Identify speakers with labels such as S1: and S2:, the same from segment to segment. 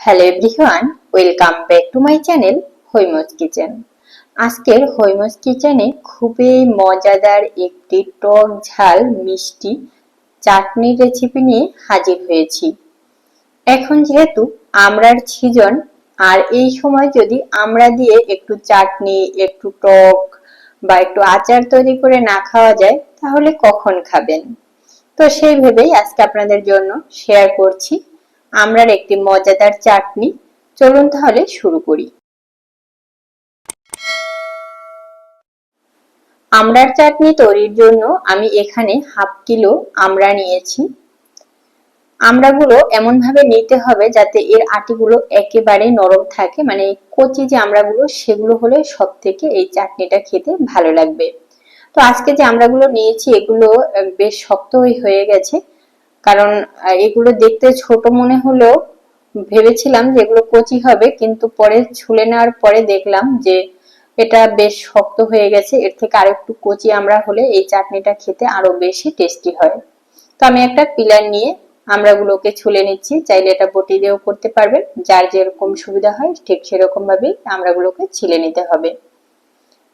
S1: Hello everyone welcome back to my channel Haimaj kitchen আজকের হৈমজ কিচেনে খুবই মজাদার একটি টক ঝাল মিষ্টি চাটনির রেসিপি নিয়ে হাজির হয়েছি। এখন যেহেতু আমরার সিজন আর এই সময় যদি আমরা দিয়ে একটু চাটনি, একটু টক বা একটু আচার তৈরি করে না খাওয়া যায়, তাহলে কখন খাবেন? তো সেই ভেবেই আজকে আপনাদের জন্য শেয়ার করছি। আমরার একটি মজাদার চাটনি। চলুন তাহলে শুরু করি। আমড়ার চাটনি তৈরির জন্য আমি এখানে হাফ কিলো আমড়া নিয়েছি। আমড়াগুলো এমন ভাবে নিতে হবে যাতে এর আটিগুলো একেবারে নরম থাকে। মানে কচি যে আমড়াগুলো, সেগুলো হলে সব থেকে এই চাটনিটা খেতে ভালো লাগবে। তো আজকে যে আমড়াগুলো নিয়েছি, এগুলো বেশ শক্ত হয়ে গেছে। কারণ এগুলো দেখতে ছোট মনে হলেও ভেবেছিলাম যে এগুলো কচি হবে, কিন্তু পরে ছুলে নেওয়ার পরে দেখলাম যে এটা বেশ শক্ত হয়ে গেছে। এর থেকে আর একটু কচি আমরা হলে এই চাটনিটা খেতে আরও বেশি টেস্টি হয়। তো আমি একটা পিলার নিয়ে আমড়াগুলোকে ছুলে নিচ্ছি। চাইলে এটা বটি দিয়েও করতে পারবেন। যার যেরকম সুবিধা হয়, ঠিক সেরকম ভাবেই আমড়াগুলোকে ছিলে নিতে হবে।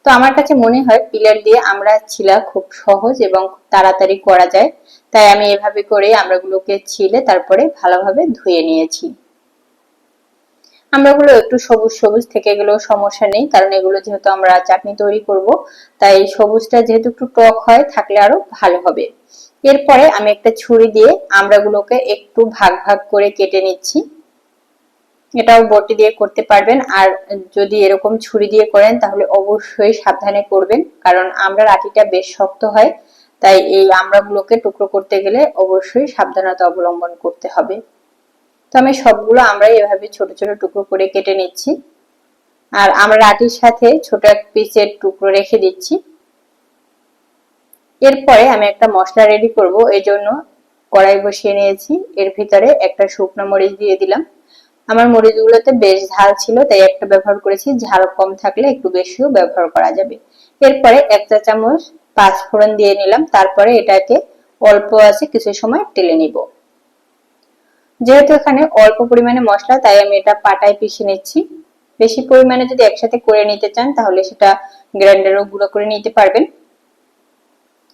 S1: তো আমার কাছে মনে হয় পিলার দিয়ে আমরা ছিলা খুব সহজ এবং তাড়াতাড়ি করা যায়। তাই আমি এভাবে করে আমরাগুলোকে ছিলে তারপরে ভালোভাবে ধুয়ে নিয়েছি। আমরাগুলো একটু সবুজ সবুজ থেকে গেলেও সমস্যা নেই, কারণ এগুলো যেহেতু আমরা চাটনি তৈরি করব, তাই সবুজটা যেহেতু একটু টক হয়, থাকলে আরও ভালো হবে। এরপরে আমি একটা ছুরি দিয়ে আমরাগুলোকে একটু ভাগ ভাগ করে কেটে নিচ্ছি। এটাও বটি দিয়ে করতে পারবেন। আর যদি এরকম ছুরি দিয়ে করেন, তাহলে অবশ্যই সাবধানে করবেন, কারণ আমরার আটিটা বেশ শক্ত হয়। তাই এই আমড়াগুলোকে টুকরো করতে গেলে অবশ্যই সাবধানতা অবলম্বন করতে হবে। তো আমি সবগুলো আমরা এভাবে ছোট ছোট টুকরো করে কেটে নিচ্ছি। আর আমরা আটির সাথে ছোট এক পিসের টুকরো রেখে দিচ্ছি। এরপরে আমি একটা মশলা রেডি করব এই জন্য কড়াই বসিয়ে নিয়েছি। এর ভিতরে একটা শুকনো মরিচ দিয়ে দিলাম। আমার মরিচগুলোতে বেশ ঝাল ছিল, তাই একটা ব্যবহার করেছি। ঝাল কম থাকলে একটু বেশিও ব্যবহার করা যাবে। এরপরে এক চা চামচ পাঁচ ফোড়ন দিয়ে নিলাম। তারপরে এটাকে অল্প আছে কিছু সময় টেলে নিব। যেহেতু এখানে অল্প পরিমাণে মশলা, তাই আমি এটা পাটায় পিষে নিচ্ছি। বেশি পরিমাণে যদি একসাথে করে নিতে চান, তাহলে সেটা গ্রাইন্ডারও গুঁড়ো করে নিতে পারবেন।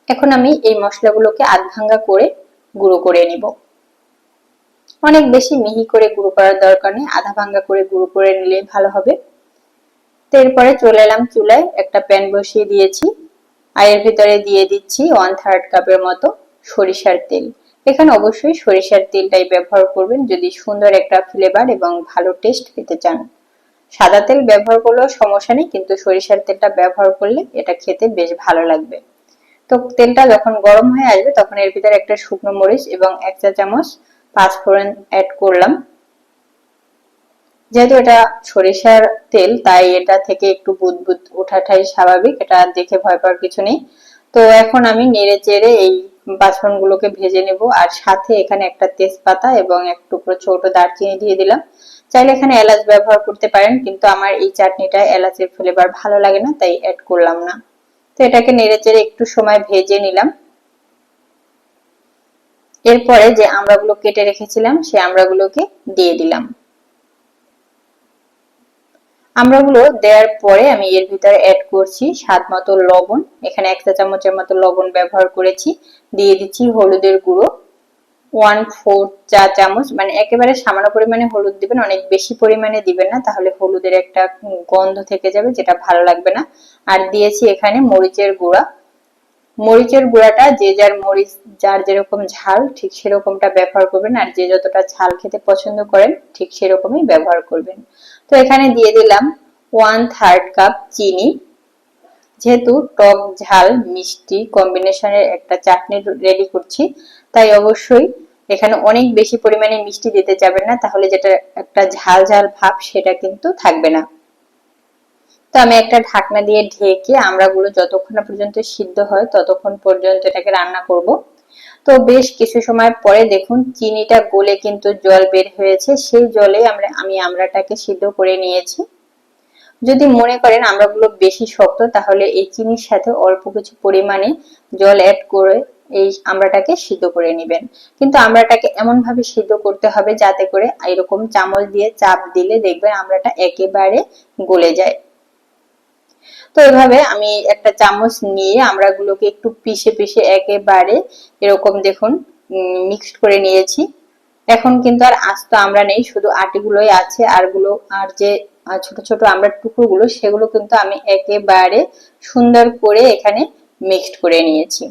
S1: এখন আমি এই মশলাগুলোকে আধ ভাঙ্গা করে গুঁড়ো করে নিব। অনেক বেশি মিহি করে গুঁড়ো করার দরকার নেই, আধা ভাঙ্গা করে গুঁড়ো করে নিলে ভালো হবে। এরপরে চলে এলাম চুলায়, একটা প্যান বসিয়ে দিয়েছি। আর এর ভিতরে দিয়ে দিচ্ছি ওয়ান থার্ড কাপের মতো সরিষার তেল। এখানে অবশ্যই সরিষার তেলটাই ব্যবহার করবেন, যদি সুন্দর একটা ফ্লেভার এবং ভালো টেস্ট পেতে চান। সাদা তেল ব্যবহার করলেও সমস্যা নেই, কিন্তু সরিষার তেলটা ব্যবহার করলে এটা খেতে বেশ ভালো লাগবে। তো তেলটা যখন গরম হয়ে আসবে, তখন এর ভিতরে একটা শুকনো মরিচ এবং এক চা চামচ পাঁচফোড়ন অ্যাড করলাম। যেহেতু এটা সরিষার তেল, তাই এটা থেকে একটু বুদবুদ ওঠাটাই স্বাভাবিক, এটা দেখে ভয় পাওয়ার কিছু নেই। তো এখন আমি নেড়ে চেড়ে এই পাঁচফোড়ন গুলোকে ভেজে নেব, আর সাথে এখানে একটা তেজপাতা এবং এক টুকরো ছোট দারচিনি দিয়ে দিলাম। চাইলে এখানে এলাচ ব্যবহার করতে পারেন, কিন্তু আমার এই চাটনিটা এলাচের ফ্লেভার ভালো লাগে না, তাই অ্যাড করলাম না। তো এটাকে নেড়ে চেড়ে একটু সময় ভেজে নিলাম। এরপরে যে আমড়াগুলো কেটে রেখেছিলাম সেই আমড়াগুলোকে দিয়ে দিলাম। আমড়াগুলো দেওয়ার পরে আমি এর ভিতরে অ্যাড করছি স্বাদ মতো লবণ। এখানে এক চা চামচের মতো লবণ ব্যবহার করেছি। দিয়ে দিচ্ছি হলুদের গুঁড়ো। ওয়ান ফোর চা চামচ মানে একেবারে সামান্য পরিমাণে হলুদ দিবেন, অনেক বেশি পরিমাণে দিবেন না, তাহলে হলুদের একটা গন্ধ থেকে যাবে, যেটা ভালো লাগবে না। আর দিয়েছি এখানে মরিচের গুঁড়া। মরিচের গুঁড়াটা, যে যার মরিচ, যার যেরকম ঝাল, ঠিক সেরকমটা ব্যবহার করবেন। আর যে যতটা ঝাল খেতে পছন্দ করেন, ঠিক সেরকমই ব্যবহার করবেন। তো এখানে দিয়ে দিলাম ওয়ান থার্ড কাপ চিনি। যেহেতু টক ঝাল, মিষ্টি কম্বিনেশনের একটা চাটনি রেডি করছি, তাই অবশ্যই এখানে অনেক বেশি পরিমাণে মিষ্টি দিতে যাবেন না, তাহলে যেটা একটা ঝাল ঝাল ভাব, সেটা কিন্তু থাকবে না। তো আমি একটা ঢাকনা দিয়ে ঢেকে আমড়াগুলো যতক্ষণ না পর্যন্ত সিদ্ধ হয় ততক্ষণ পর্যন্ত এটাকে রান্না করব। তো বেশ কিছু সময় পরে দেখুন চিনিটা গলে কিন্তু জল বের হয়েছে, সেই জলে আমরা, আমি আমড়াটাকে সিদ্ধ করে নিয়েছি। যদি মনে করেন আমড়াগুলো বেশি শক্ত, তাহলে এই চিনির সাথে অল্প কিছু পরিমাণে জল অ্যাড করে এই আমড়াটাকে সিদ্ধ করে নেবেন। কিন্তু আমড়াটাকে এমন ভাবে সিদ্ধ করতে হবে যাতে করে এরকম চামচ দিয়ে চাপ দিলে দেখবেন আমড়াটা একেবারে গলে যায়। তো এভাবে আমি একটা চামচ নিয়ে আমড়াগুলোকে একটু পিষে পিষে একেবারে এরকম দেখুন মিক্সড করে নিয়েছি। এখন কিন্তু আর আস্ত আমরা নেই, শুধু আটিগুলোই আছে আরগুলো আর যে ছোট ছোট আমরা টুকরোগুলো, সেগুলো কিন্তু আমি একেবারে সুন্দর করে এখানে মিক্সড করে নিয়েছি।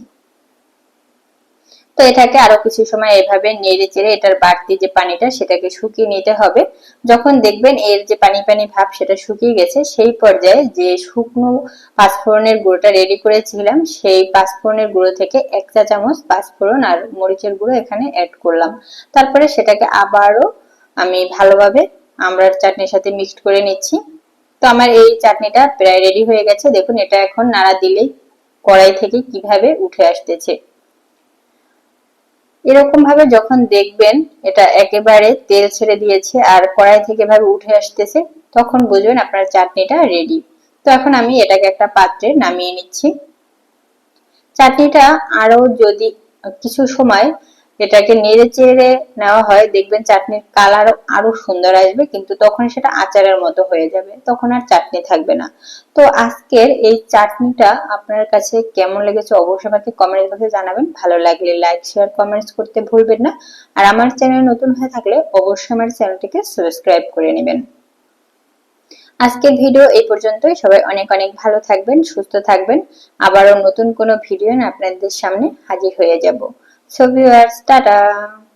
S1: তো এটাকে আরও কিছু সময় এভাবে নেড়ে চেড়ে এটার বাড়তি যে পানিটা সেটাকে শুকিয়ে নিতে হবে। যখন দেখবেন এর যে পানি পানি ভাব সেটা শুকিয়ে গেছে, সেই পর্যায়ে যে শুকনো পাঁচফোড়নের গুঁড়োটা রেডি করেছিলাম, সেই পাঁচফোড়নের গুঁড়ো থেকে এক চা চামচ পাঁচফোড়ন আর মরিচের গুঁড়ো এখানে অ্যাড করলাম। তারপরে সেটাকে আবারও আমি ভালোভাবে আমড়ার চাটনির সাথে মিক্সড করে নিচ্ছি। তো আমার এই চাটনিটা প্রায় রেডি হয়ে গেছে। দেখুন, এটা এখন নাড়া দিলেই কড়াই থেকে কীভাবে উঠে আসতেছে। এরকম ভাবে যখন দেখবেন এটা একেবারে তেল ছেড়ে দিয়েছে আর কড়াই থেকে ভাবে উঠে আসতেছে, তখন বুঝবেন আপনার চাটনিটা রেডি তো এখন আমি এটাকে একটা পাত্রে নামিয়ে নিচ্ছি। চাটনিটা আরও যদি কিছু সময় এটাকে নেড়ে চেড়ে নেওয়া হয়, দেখবেন চাটনির কালার আরও সুন্দর আসবে, কিন্তু তখন সেটা আচারের মতো হয়ে যাবে, তখন আর চাটনি থাকবে না। তো আজকের এই চাটনিটা আপনার কাছে কেমন লেগেছে অবশ্যই আমাকে কমেন্ট বক্সে জানাবেন। ভালো লাগলে লাইক শেয়ার কমেন্টস করতে ভুলবেন না। আর আমার চ্যানেল নতুন হয়ে থাকলে অবশ্যই আমার চ্যানেলটিকে সাবস্ক্রাইব করে নেবেন। আজকের ভিডিও এই পর্যন্তই। সবাই অনেক অনেক ভালো থাকবেন, সুস্থ থাকবেন। আবারও নতুন কোনো ভিডিও আপনাদের সামনে হাজির হয়ে যাব। So viewers, ta-da!